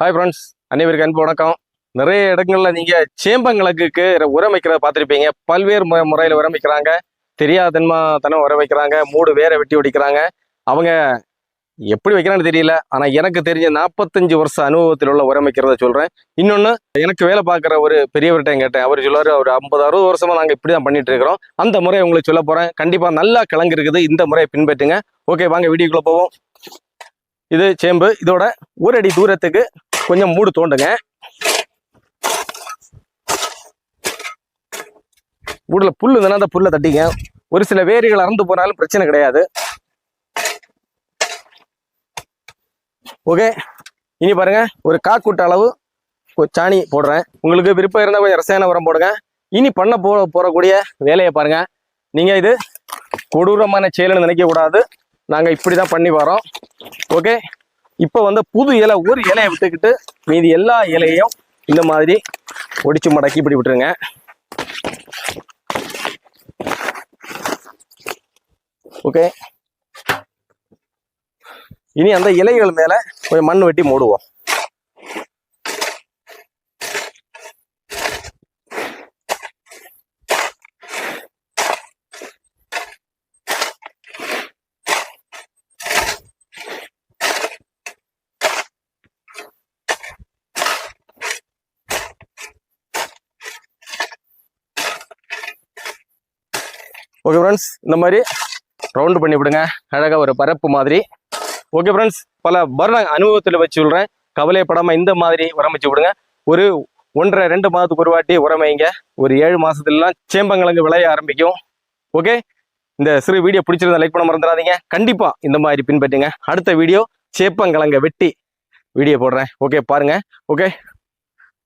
Hi friends அனைவருக்கு அன்பு வணக்கம். நிறைய இடங்கள்ல நீங்க சேம்பங்கிழங்குக்கு உரம் வைக்கிறத பார்த்துருப்பீங்க. பல்வேறு மு முறையில் உரம் வைக்கிறாங்க தெரியாதன்மா தனம் உரம் வைக்கிறாங்க மூடு வேற வெட்டி ஒடிக்கிறாங்க. அவங்க எப்படி வைக்கிறான்னு தெரியல. ஆனா எனக்கு தெரிஞ்ச நாற்பத்தஞ்சு வருஷ அனுபவத்தில் உள்ள உரம் வைக்கிறத சொல்றேன். இன்னொன்னு எனக்கு வேலை பார்க்குற ஒரு பெரியவர்கிட்ட கேட்டேன். அவர் சொல்லுவார் ஒரு ஐம்பது அறுபது வருஷமா நாங்க இப்படி தான் பண்ணிட்டு இருக்கிறோம். அந்த முறையை உங்களுக்கு சொல்ல போறேன். கண்டிப்பா நல்லா கிழங்கு இருக்குது. இந்த முறையை பின்பற்றுங்க. ஓகே வாங்க வீடியோக்குள்ளே போவோம். இது சேம்பு. இதோட ஒரு அடி தூரத்துக்கு கொஞ்சம் மூடு தோண்டுங்க. மூடில் புல் இருந்தனா அந்த புல்லை தட்டிங்க. ஒரு சில வேர்கள் அறந்து போனாலும் பிரச்சனை கிடையாது. ஓகே. இனி பாருங்க. ஒரு காக்கூட்ட அளவு சாணி போடுறேன். உங்களுக்கு விருப்பம் இருந்தால் கொஞ்சம் ரசாயன உரம் போடுங்க. இனி பண்ண போ போகக்கூடிய வேலையை பாருங்க. நீங்கள் இது கொடூரமான செயலுன்னு நினைக்கக்கூடாது. நாங்கள் இப்படி தான் பண்ணி வரோம். ஓகே. இப்போ வந்து புது இலை ஒரு இலையை விட்டுக்கிட்டு மீதி எல்லா இலையையும் இந்த மாதிரி ஒடிச்சு மடக்கி இப்படி விட்டுருங்க. ஓகே இனி அந்த இலைகள் மேலே கொஞ்சம் மண் வெட்டி மூடுவோம். ஓகே ஃப்ரெண்ட்ஸ் இந்த மாதிரி ரவுண்டு பண்ணி விடுங்க. அழகா ஒரு பரப்பு மாதிரி. ஓகே ஃப்ரெண்ட்ஸ் பல வருட அனுபவத்தில் வச்சு சொல்கிறேன் கவலைப்படாமல் இந்த மாதிரி உரம் வச்சு விடுங்க. ஒரு ஒன்றரை ரெண்டு மாதத்துக்கு ஒரு வாட்டி உரம் வைங்க. ஒரு ஏழு மாதத்துலலாம் சேம்பங்கிழங்கு விளைய ஆரம்பிக்கும். ஓகே இந்த சிறு வீடியோ பிடிச்சிருந்தா லைக் பண்ண மறந்துடாதீங்க. கண்டிப்பா இந்த மாதிரி பின்பற்றுங்க. அடுத்த வீடியோ சேப்பங்கிழங்க வெட்டி வீடியோ போடுறேன். ஓகே பாருங்க. ஓகே